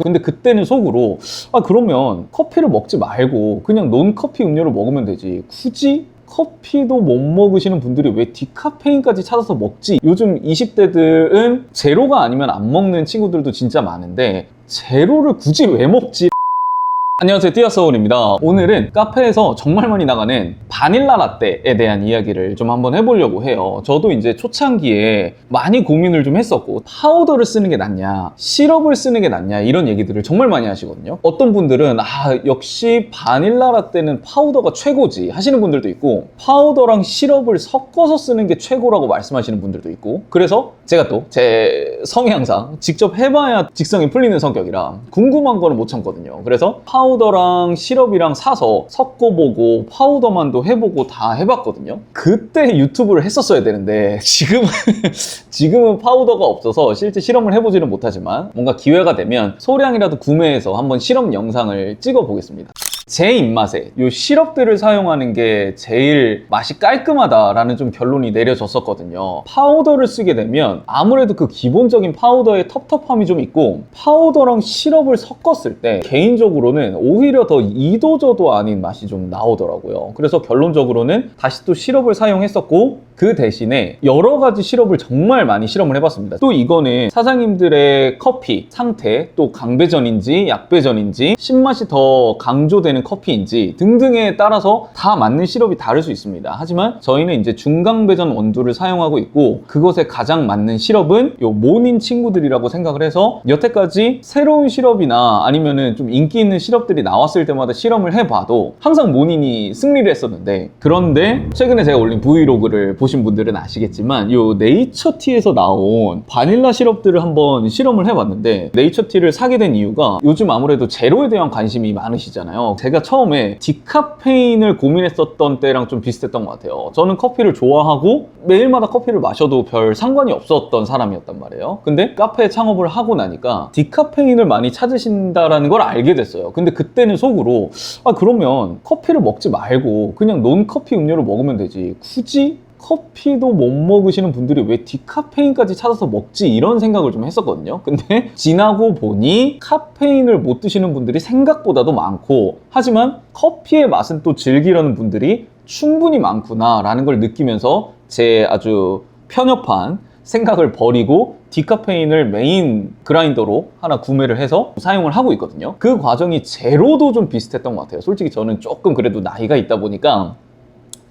근데 그때는 속으로 아 그러면 커피를 먹지 말고 그냥 논커피 음료를 먹으면 되지 굳이 커피도 못 먹으시는 분들이 왜 디카페인까지 찾아서 먹지? 요즘 20대들은 제로가 아니면 안 먹는 친구들도 진짜 많은데 제로를 굳이 왜 먹지? 안녕하세요. 띠아서울입니다. 오늘은 카페에서 정말 많이 나가는 바닐라 라떼에 대한 이야기를 좀 한번 해보려고 해요. 저도 이제 초창기에 많이 고민을 좀 했었고 파우더를 쓰는 게 낫냐 시럽을 쓰는 게 낫냐 이런 얘기들을 정말 많이 하시거든요. 어떤 분들은 아 역시 바닐라 라떼는 파우더가 최고지 하시는 분들도 있고 파우더랑 시럽을 섞어서 쓰는 게 최고라고 말씀하시는 분들도 있고 그래서 제가 또 제 성향상 직접 해봐야 직성이 풀리는 성격이라 궁금한 거는 못 참거든요. 그래서 파우더랑 시럽이랑 사서 섞어보고 파우더만도 해보고 다 해봤거든요. 그때 유튜브를 했었어야 되는데 지금은 지금은 파우더가 없어서 실제 실험을 해보지는 못하지만 뭔가 기회가 되면 소량이라도 구매해서 한번 실험 영상을 찍어 보겠습니다 제 입맛에 이 시럽들을 사용하는 게 제일 맛이 깔끔하다라는 좀 결론이 내려졌었거든요. 파우더를 쓰게 되면 아무래도 그 기본적인 파우더의 텁텁함이 좀 있고 파우더랑 시럽을 섞었을 때 개인적으로는 오히려 더 이도저도 아닌 맛이 좀 나오더라고요. 그래서 결론적으로는 다시 또 시럽을 사용했었고 그 대신에 여러 가지 시럽을 정말 많이 실험을 해봤습니다. 또 이거는 사장님들의 커피 상태, 또 강배전인지 약배전인지 신맛이 더 강조되는 커피인지 등등에 따라서 다 맞는 시럽이 다를 수 있습니다. 하지만 저희는 이제 중강배전 원두를 사용하고 있고 그것에 가장 맞는 시럽은 요 모닌 친구들이라고 생각을 해서 여태까지 새로운 시럽이나 아니면은 좀 인기 있는 시럽들이 나왔을 때마다 실험을 해봐도 항상 모닌이 승리를 했었는데 그런데 최근에 제가 올린 브이로그를 보신 분들은 아시겠지만 요 네이처티에서 나온 바닐라 시럽들을 한번 실험을 해봤는데 네이처티를 사게 된 이유가 요즘 아무래도 제로에 대한 관심이 많으시잖아요. 제가 처음에 디카페인을 고민했었던 때랑 좀 비슷했던 것 같아요. 저는 커피를 좋아하고 매일마다 커피를 마셔도 별 상관이 없었던 사람이었단 말이에요. 근데 카페 창업을 하고 나니까 디카페인을 많이 찾으신다라는 걸 알게 됐어요. 근데 그때는 속으로 아 그러면 커피를 먹지 말고 그냥 논 커피 음료를 먹으면 되지 굳이 커피도 못 먹으시는 분들이 왜 디카페인까지 찾아서 먹지? 이런 생각을 좀 했었거든요. 근데 지나고 보니 카페인을 못 드시는 분들이 생각보다도 많고 하지만 커피의 맛은 또 즐기려는 분들이 충분히 많구나 라는 걸 느끼면서 제 아주 편협한 생각을 버리고 디카페인을 메인 그라인더로 하나 구매를 해서 사용을 하고 있거든요. 그 과정이 제로도 좀 비슷했던 것 같아요. 솔직히 저는 조금 그래도 나이가 있다 보니까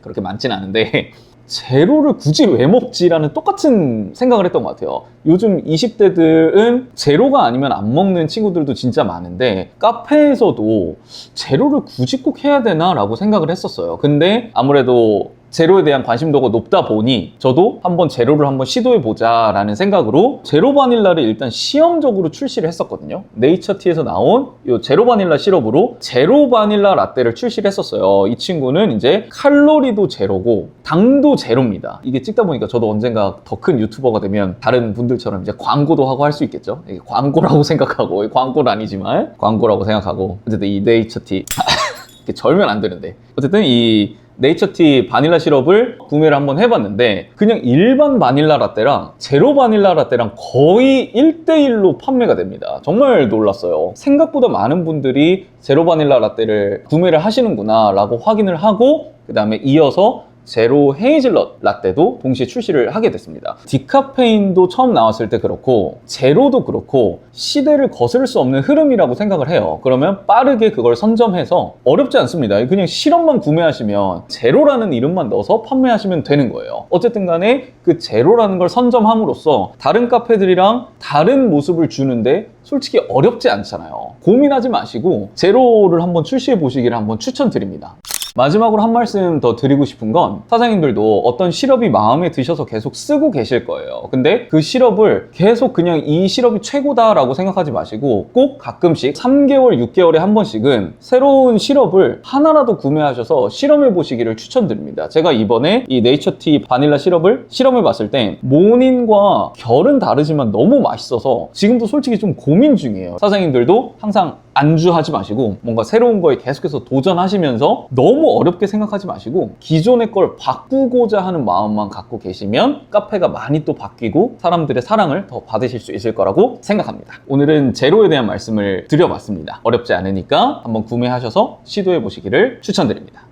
그렇게 많진 않은데 제로를 굳이 왜 먹지라는 똑같은 생각을 했던 것 같아요. 요즘 20대들은 제로가 아니면 안 먹는 친구들도 진짜 많은데 카페에서도 제로를 굳이 꼭 해야 되나라고 생각을 했었어요. 근데 아무래도 제로에 대한 관심도가 높다 보니 저도 한번 제로를 한번 시도해 보자 라는 생각으로 제로 바닐라를 일단 시험적으로 출시를 했었거든요. 네이처티에서 나온 이 제로 바닐라 시럽으로 제로 바닐라 라떼를 출시를 했었어요. 이 친구는 이제 칼로리도 제로고 당도 제로입니다. 이게 찍다 보니까 저도 언젠가 더 큰 유튜버가 되면 다른 분들처럼 이제 광고도 하고 할 수 있겠죠. 광고라고 생각하고 광고는 아니지만 광고라고 생각하고 어쨌든 이 네이처티 절면 안 되는데 어쨌든 이 네이처티 바닐라 시럽을 구매를 한번 해봤는데 그냥 일반 바닐라 라떼랑 제로 바닐라 라떼랑 거의 1대1로 판매가 됩니다. 정말 놀랐어요. 생각보다 많은 분들이 제로 바닐라 라떼를 구매를 하시는구나 라고 확인을 하고 그 다음에 이어서 제로 헤이즐넛 라떼도 동시에 출시를 하게 됐습니다. 디카페인도 처음 나왔을 때 그렇고 제로도 그렇고 시대를 거스를 수 없는 흐름이라고 생각을 해요. 그러면 빠르게 그걸 선점해서 어렵지 않습니다. 그냥 실험만 구매하시면 제로라는 이름만 넣어서 판매하시면 되는 거예요. 어쨌든 간에 그 제로라는 걸 선점함으로써 다른 카페들이랑 다른 모습을 주는데 솔직히 어렵지 않잖아요. 고민하지 마시고 제로를 한번 출시해 보시기를 한번 추천드립니다. 마지막으로 한 말씀 더 드리고 싶은 건 사장님들도 어떤 시럽이 마음에 드셔서 계속 쓰고 계실 거예요. 근데 그 시럽을 계속 그냥 이 시럽이 최고다라고 생각하지 마시고 꼭 가끔씩 3개월, 6개월에 한 번씩은 새로운 시럽을 하나라도 구매하셔서 실험해 보시기를 추천드립니다. 제가 이번에 이 네이처티 바닐라 시럽을 실험해 봤을 때 모닌과 결은 다르지만 너무 맛있어서 지금도 솔직히 좀 고민 중이에요. 사장님들도 항상 안주하지 마시고 뭔가 새로운 거에 계속해서 도전하시면서 너무 어렵게 생각하지 마시고 기존의 걸 바꾸고자 하는 마음만 갖고 계시면 카페가 많이 또 바뀌고 사람들의 사랑을 더 받으실 수 있을 거라고 생각합니다. 오늘은 제로에 대한 말씀을 드려봤습니다. 어렵지 않으니까 한번 구매하셔서 시도해 보시기를 추천드립니다.